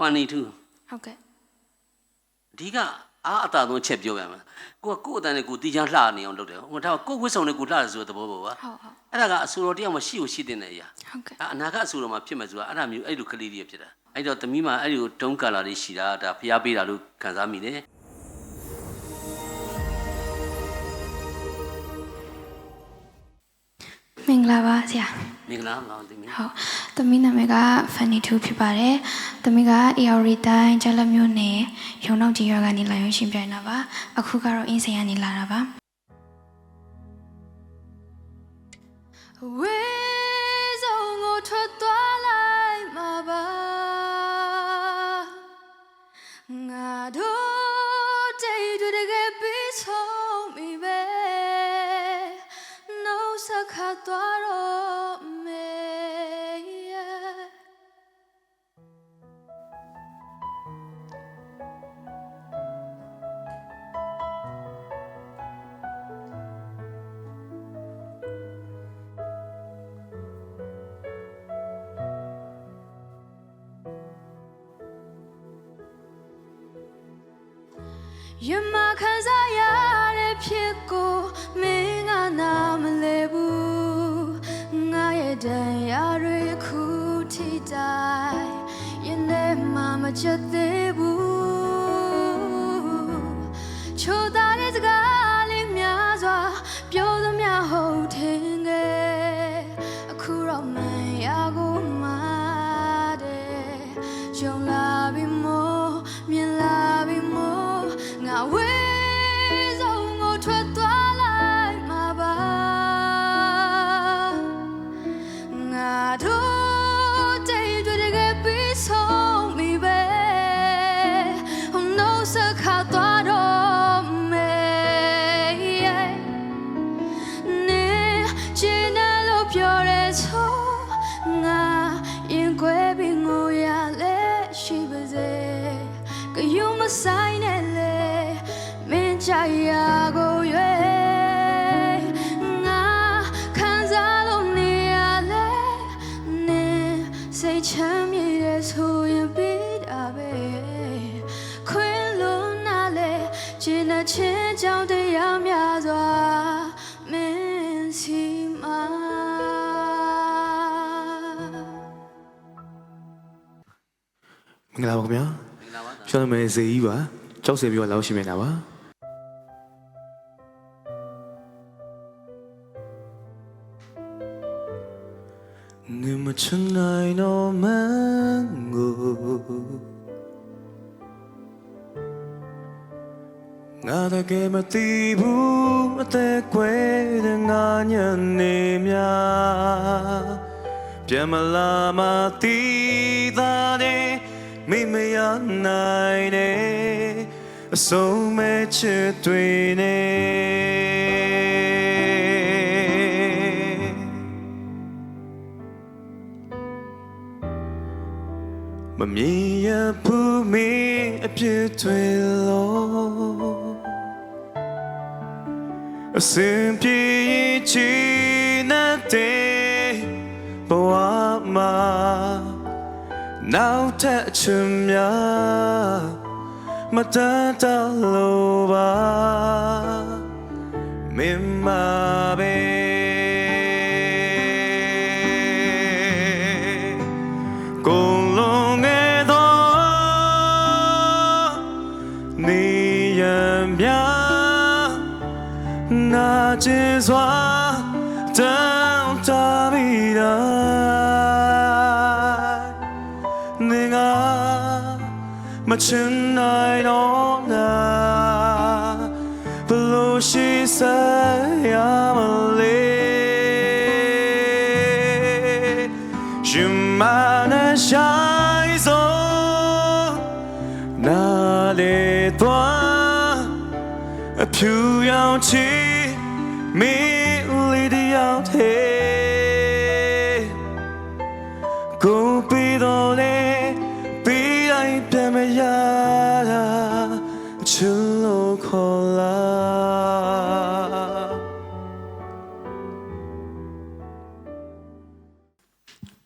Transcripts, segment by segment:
funny too ဟုတ်ကဲ့အဓိကအားအသာဆုံးချက်ပြောပြမယ်ကိုကကို့အတန်နဲ့ကိုတီးချမ်းလှနေအောင်လုပ်တယ်ဟိုဒါကိုကိုဝစ်စုံနဲ့ကိုလှတယ်ဆိုတဲ့သဘောပေါ့ကွာဟုတ်ဟုတ်အဲ့ဒါကအဆူတော်တယောက်မှရှိကိုရှိတင်တဲ့အရာဟုတ်ကဲ့အအနာကအဆူတော်မှာဖြစ်မယ်ဆိုတာအဲ့ဒါမျိုးအဲ့လိုကလေးတွေဖြစ်တာအဲ့တော့သမီးမှာအဲ့ဒီကိုဒုံးကာလာတွေရှိတာဒါဖျားပေးတာလို့ခံစားမိတယ် ဂလာပါဆရာမင်္ဂလာပါသမီးဟုတ်သမီးနာမည်က Fanny 2ဖြစ်ပါတယ်သမီးက AR တိုင်းကျက်လက်မျိုးနယ်ရုံနောက်ကြီးရွာကနေလာရုံရှင်ပြိုင်တာပါအခုကတော့အင်းစိန်ကနေလာတာပါ နှုတ်ဆက်ခါသွားတော့မေ တန်ရာတွေခုထိတိုင်းရင်ထဲမှာမချက်သေးဘူးချိုး င်္ဂလာပါခင်ဗျာမင်္ဂလာပါကျွန်တော်နာမည်ဇေကြီးပါကြောက်စင်ပြီးတော့လောက်ရှိနေတာပါနေမချင်နိုင်တော့မန်ကိုငါတကယ်မသိဘူးအသက်ကွယ်တဲ့ငါညနေများပြန် မလာမသိသားတဲ့မိမရနိုင်တဲ့အဆုံးမဲ့ချစ်တွေနဲ့မမြင်ရဘူးမင်းအပြစ်တွေလို့အစင်ပြေချီနေတဲ့ နောက်ထပ်အချင်များမတတ်တော့လို့ပါမင်းမပဲကုန်လုံးငယ်သောနေရန်မြနာကျင်စွာတောင်းတပြီးတော့ မချင်နိုင်တော့နာဘလို့ရှိစားရမလဲ Je m'en chaison N'allez toi A few young tea Me lady out here Go Chillo cola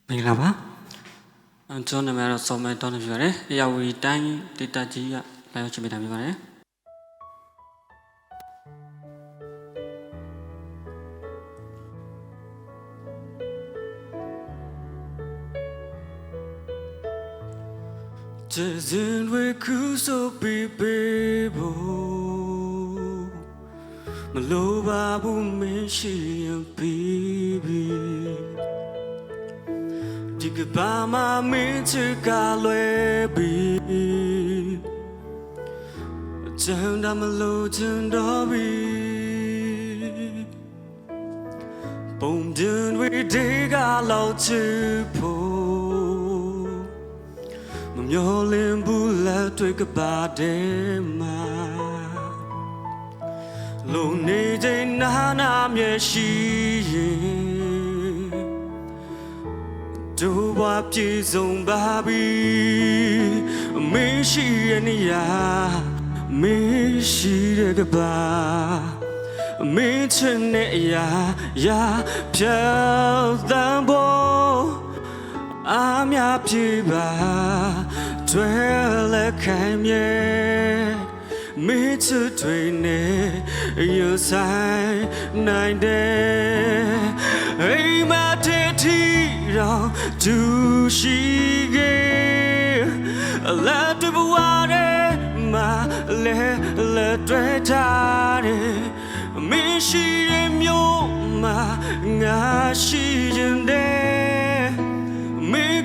မင်္ဂလာပါအဲကျွန်တော်နာမည်ကတော့စောမဲတောင်းနေဖြစ်ပါတယ်။အရာဝတီတိုင်းဒေတာကြီးကလာရောက်ချင်ပေးတာဖြစ်ပါတယ် ကျေစင်တွေခုဆိုပြီးပေးဖို့မလိုပါဘူးမင်းရှိရင်ပြီးပြီဒီကဘာမှမင်းချစ်ကလွယ်ပြီချမ်းသာမလို့ချင်တော့ပြီ မမျောလင်းဘူးလက်တွေကပါတဲ့မှာလုံနေချိန်နာနာမျက်ရှိရင်တို့ဘာပြေဆုံးပါပြီမင်းရှိရဲ့နေရာမင်းရှိတဲ့ကပါမင်းချင်တဲ့အရာရာပြောင်းတန်ဖို့ အာမြပြေပါတွေ့လက်ခိုင်မြဲမိချစ်တွေနဲ့ရဆိုင်နိုင်တယ်အိမ်မတေတီတော့သူရှိခဲ့အလားတူဘဝနဲ့မလဲလဲတွေ့ထားတယ်မရှိ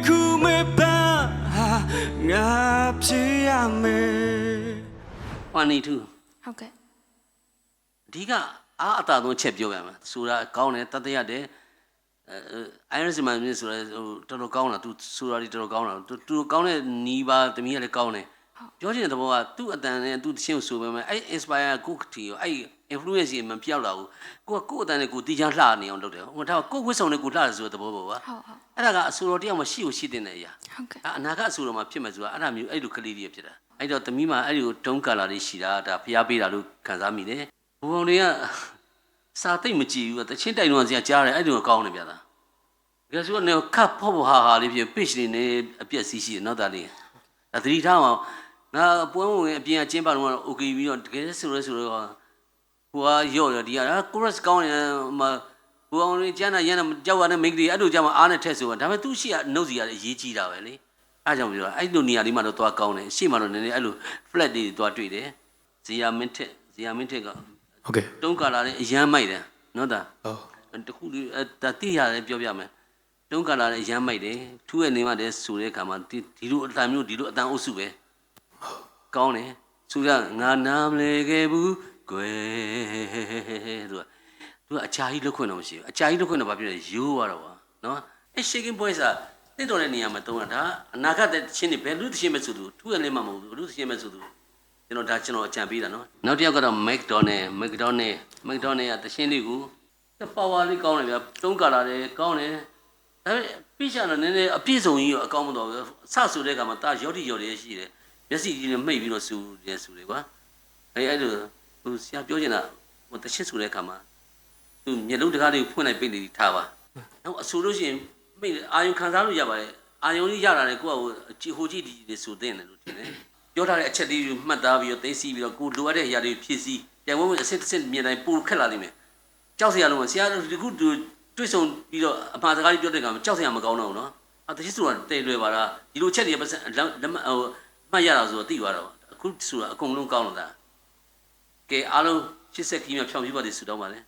ခုမေပါဟာငါဖြစ်ရမယ်ဟွာနေထူဟုတ်ကဲ့အဓိကအားအသာဆုံးချက်ပြောရမှာဆိုတာကောင်းတယ်တသက်ရတယ်အဲအိုင်ရစ်မန်မြင့်ဆိုတာဟိုတော်တော်ကောင်းတာသူဆိုတာဒီတော်တော်ကောင်းတာသူသူကောင်းတဲ့နီးပါတမီးကလည်းကောင်းတယ် ပြောချင်တဲ့သဘောကသူ့အတန်နဲ့သူ့တခြင်းကိုဆိုပေမဲ့အဲ့ inspire ကိုတီရောအဲ့ influence ကြီးမပြောက်လာဘူးကိုကကိုယ့်အတန်နဲ့ကိုတီချမ်းလှနေအောင်လုပ်တယ်ဟိုဒါကကိုယ့်ဝစ်ဆောင်နဲ့ကိုလှတယ်ဆိုတဲ့သဘောပေါ့ကွာဟုတ်ဟုတ်အဲ့ဒါကအဆိုတော်တယောက်မှရှိကိုရှိတင်တဲ့အရာဟုတ်ကဲ့အနာကအဆိုတော်မှာဖြစ်မယ်ဆိုတာအဲ့ဒါမျိုးအဲ့လိုကလေးတွေဖြစ်တာအဲ့တော့သမီးမှာအဲ့ဒီကိုတုံးကာလာလေးရှိတာဒါဖျားပေးတာလို့ခံစားမိတယ်ဘူအောင်တွေကစာသိမ့်မကြည့်ဘူးတချင်းတိုင်တော့စရာကြားတယ်အဲ့ဒီကိုကောင်းတယ်ဗျာသားတကယ်ဆိုတော့နေခတ်ဖို့ဖို့ဟာဟာလေးဖြစ် page တွေနဲ့အပြက်စီးရှိတယ်နော်သားလေးဒါသတိထားအောင် ငါပွဲဝင်အပြင်အကျင်းပါတော့ okay ပြီးတော့တကယ်ဆိုရဲဆိုတော့ဟိုကရော့တယ်ဒီက chorus ကောင်းတယ်မဘူအောင်တွေကျန်းတာရန်တာကြောက်ရတဲ့မိန်းကလေးအဲ့လိုကြမှာအားနဲ့ထက်ဆိုတာဒါပေမဲ့သူရှိကနှုတ်စီရတယ်အရေးကြီးတာပဲလေအားကြောင့်ပြောတာအဲ့လိုနေရာလေးမှာတော့သွားကောင်းတယ်ရှေ့မှာတော့နည်းနည်းအဲ့လို flat တွေသွားတွေ့တယ်ဇီယာမင်းထက်ဇီယာမင်းထက်ကဟုတ်ကဲ့တုံးကာလာလေးအရန်မိုက်တယ်နော်ဒါဟုတ်တခုလေးအဲ့ဒါတိရတယ်ပြောပြမယ်တုံးကာလာလေးအရန်မိုက်တယ်ထူးရဲ့နေမှာတည်းဆိုတဲ့အခါမှာဒီဒီလိုအတန်မျိုးဒီလိုအတန်အုပ်စုပဲ ကောင်းတယ်ဆိုရငါနာမလဲခဲ့ဘူးကွယ်သူကသူကအချာကြီးလုတ်ခွင့်တော့မရှိဘူးအချာကြီးလုတ်ခွင့်တော့ဘာဖြစ်လဲရိုးသွားတော့ပါနော်အဲ့ shaking voice ကတစ်တော်တဲ့နေရာမှာတုံးတာဒါအနာဂတ်တဲ့ချင်းတွေဘယ်လူတစ်ချင်းပဲဆိုသူထူးရဲ့နေမှာမဟုတ်ဘူးဘယ်လူတစ်ချင်းပဲဆိုသူကျွန်တော်ဒါကျွန်တော်အကြံပေးတာနော်နောက်တစ်ယောက်ကတော့ McDonald McDonald McDonald ကတချင်းလေးကိုပါဝါလေးကောင်းတယ်ဗျာတုံးကာလာတယ်ကောင်းတယ်ဒါပေမဲ့ပြချာတော့နည်းနည်းအပြည့်စုံကြီးရောအကောင်းမတော်ဘူးစဆိုတဲ့အခါမှာတာရော့တီရော်လေးရှိတယ် မျက်စိကြီးနဲ့မှိတ်ပြီးတော့စူတယ်စူတယ်ကွာအဲအဲ့လိုဟိုဆရာပြောချင်တာဟိုတချစ်ဆိုတဲ့အခါမှာသူမျက်လုံးတကားလေးကိုဖွင့်လိုက်ပိတ်နေထားပါနောက်အဆူလို့ရှိရင်မိတ်အာယုံခံစားလို့ရပါတယ်အာယုံကြီးရတာလေကိုယ့်အကိုဟိုကြည့်ဒီကြည့်လေးဆိုတဲ့တယ်လို့ထင်တယ်ပြောထားတဲ့အချက်လေးကိုမှတ်သားပြီးတော့သိသိပြီးတော့ကိုလိုအပ်တဲ့အရာတွေဖြည့်ဆည်းပြန်ဝင်ဝင်အစစ်အစစ်မြင်တိုင်းပိုခက်လာနိုင်မယ်ကြောက်စရာလုံးဆရာဒီခုတွေ့ဆုံပြီးတော့အမှားစကားကြီးပြောတဲ့ကမှာကြောက်စရာမကောင်းတော့ဘူးနော်အတရှိဆိုတာတဲလွယ်ပါလားဒီလိုချက်တွေပတ်စံလက်လက်ဟို မှတ်ရတာဆိုတော့သိသွားတော့အခုဆိုတာအကုန်လုံးကောင်းလို့ဒါကဲအားလုံးရှစ်ဆက်ခီးမြဖြောင်းပြပါသေးဆူတောင်းပါလေ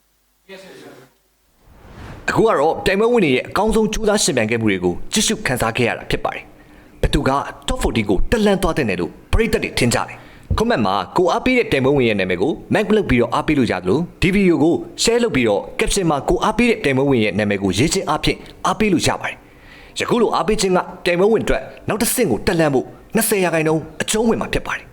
အခုကတော့တိုင်ပွဲဝင်နေရဲ့အကောင်းဆုံးကြိုးစားရှင်ပြိုင်ခဲ့မှုတွေကိုကြည့်ရှုခန်းစားခဲ့ရတာဖြစ်ပါတယ်။ဘသူက top 40ကိုတက်လန့်သွားတဲ့နယ်လို့ပရိသတ်တွေထင်ကြတယ်။ comment မှာကိုအားပေးတဲ့တိုင်ပွဲဝင်ရဲ့နာမည်ကို mag လုပ်ပြီးတော့အားပေးလို့ရတယ်လို့ဒီဗီဒီယိုကို share လုပ်ပြီးတော့ caption မှာကိုအားပေးတဲ့တိုင်ပွဲဝင်ရဲ့နာမည်ကိုရေးချင်းအားဖြင့်အားပေးလို့ရပါတယ်။ယခုလိုအားပေးခြင်းကတိုင်ပွဲဝင်အတွက်နောက်တစ်ဆင့်ကိုတက်လန့်ဖို့ 20ရာခိုင်နှုန်းအကျုံးဝင်မှာဖြစ်ပါတယ်